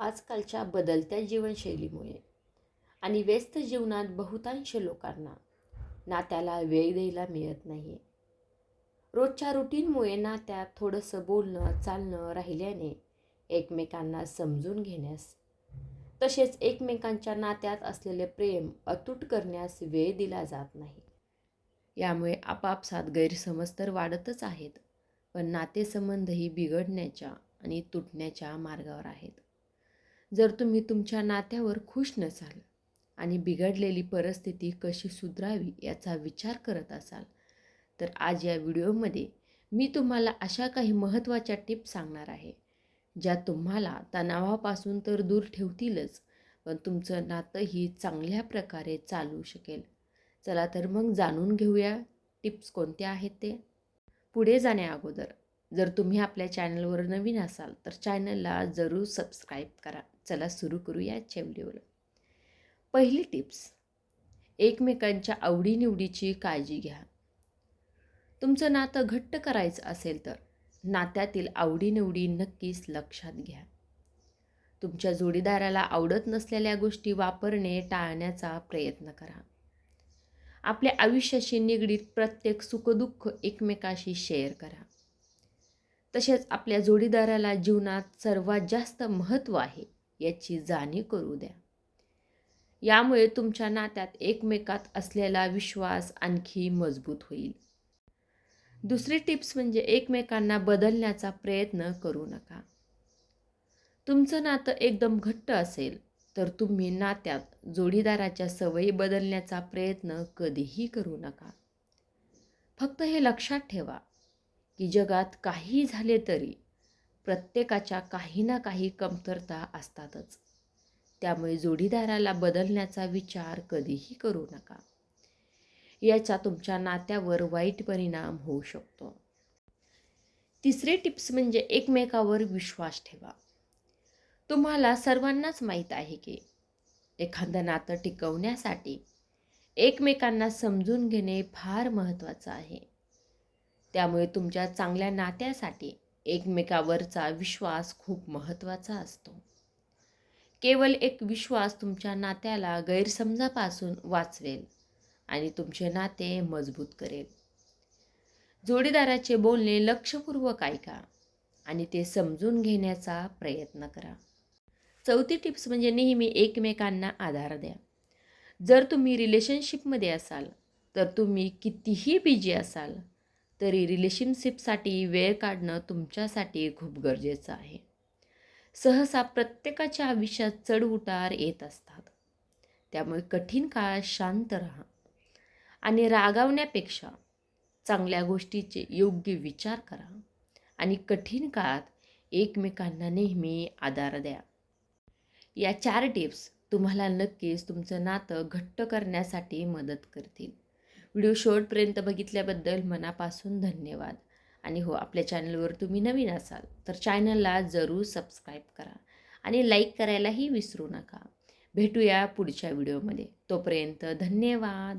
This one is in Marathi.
आजकालच्या बदलत्या जीवनशैलीमुळे आणि व्यस्त जीवनात बहुतांश लोकांना नात्याला वेळ द्यायला मिळत नाही. रोजच्या रुटीनमुळे नात्यात थोडंसं बोलणं चालणं राहिल्याने एकमेकांना समजून घेण्यास तसेच एकमेकांच्या नात्यात असलेले प्रेम अतूट करण्यास वेळ दिला जात नाही. यामुळे आपापसात गैरसमज तर वाढतच आहेत पण नातेसंबंधही बिघडण्याच्या आणि तुटण्याच्या मार्गावर आहेत. जर तुम्ही तुमच्या नात्यावर खुश नसाल आणि बिघडलेली परिस्थिती कशी सुधारावी याचा विचार करत असाल तर आज या व्हिडिओमध्ये मी तुम्हाला अशा काही महत्त्वाच्या टिप्स सांगणार आहे ज्या तुम्हाला तणावापासून तर दूर ठेवतीलच पण तुमचं नातंही चांगल्या प्रकारे चालू शकेल. चला तर मग जाणून घेऊया टिप्स कोणत्या आहेत ते. पुढे जाण्या अगोदर जर तुम्ही आपल्या चॅनलवर नवीन असाल तर चॅनलला जरूर सबस्क्राईब करा. चला सुरू करूया आजच्या व्हिडिओला पहिली टिप्स एकमेकांच्या आवडीनिवडीची काळजी घ्या. तुमचं नातं घट्ट करायचं असेल तर नात्यातील आवडीनिवडी नक्कीच लक्षात घ्या. तुमच्या जोडीदाराला आवडत नसलेल्या गोष्टी वापरणे टाळण्याचा प्रयत्न करा. आपल्या आयुष्याशी निगडीत प्रत्येक सुखदुःख एकमेकाशी शेअर करा. तसेच आपल्या जोडीदाराला जीवनात सर्वात जास्त महत्त्व आहे याची जाणीव करू द्या. यामुळे तुमच्या नात्यात एकमेकात असलेला विश्वास आणखी मजबूत होईल. दुसरी टिप्स म्हणजे एकमेकांना बदलण्याचा प्रयत्न करू नका. तुमचं नातं एकदम घट्ट असेल तर तुम्ही नात्यात जोडीदाराच्या सवयी बदलण्याचा प्रयत्न कधीही करू नका. फक्त हे लक्षात ठेवा. की जगात काही झाले तरी प्रत्येकाच्या काही ना काही कमतरता असतातच. त्यामुळे जोडीदाराला बदलण्याचा विचार कधीही करू नका. याचा तुमच्या नात्यावर वाईट परिणाम होऊ शकतो. तिसरे टिप्स म्हणजे एकमेकावर विश्वास ठेवा. तुम्हाला सर्वांनाच माहीत आहे की एखादं नातं टिकवण्यासाठी एकमेकांना समजून घेणे फार महत्त्वाचं आहे. त्यामुळे तुमच्या चांगल्या नात्यासाठी एकमेकावरचा विश्वास खूप महत्त्वाचा असतो. केवळ एक विश्वास तुमच्या नात्याला गैरसमजापासून वाचवेल आणि तुमचे नाते मजबूत करेल. जोडीदाराचे बोलणे लक्षपूर्वक ऐका आणि ते समजून घेण्याचा प्रयत्न करा. चौथी टिप्स म्हणजे नेहमी एकमेकांना आधार द्या. जर तुम्ही रिलेशनशिपमध्ये असाल तर तुम्ही कितीही बिजी असाल तरी रिलेशनशिपसाठी वेळ काढणं तुमच्यासाठी खूप गरजेचं आहे. सहसा प्रत्येकाच्या आयुष्यात चढउतार येत असतात. त्यामुळे कठीण काळात शांत राहा. आणि रागावण्यापेक्षा चांगल्या गोष्टीचे योग्य विचार करा. आणि कठीण काळात एकमेकांना नेहमी आधार द्या. या चार टिप्स तुम्हाला नक्कीच तुमचं नातं घट्ट करण्यासाठी मदत करतील. व्हिडिओ शेवटपर्यंत बघितल्याबद्दल मनापासून धन्यवाद. आणि हो आपल्या चॅनलवर तुम्ही नवीन असाल तर चॅनलला जरूर सबस्क्राईब करा आणि लाईक करायलाही विसरू नका. भेटूया पुढच्या व्हिडिओमध्ये. तोपर्यंत धन्यवाद.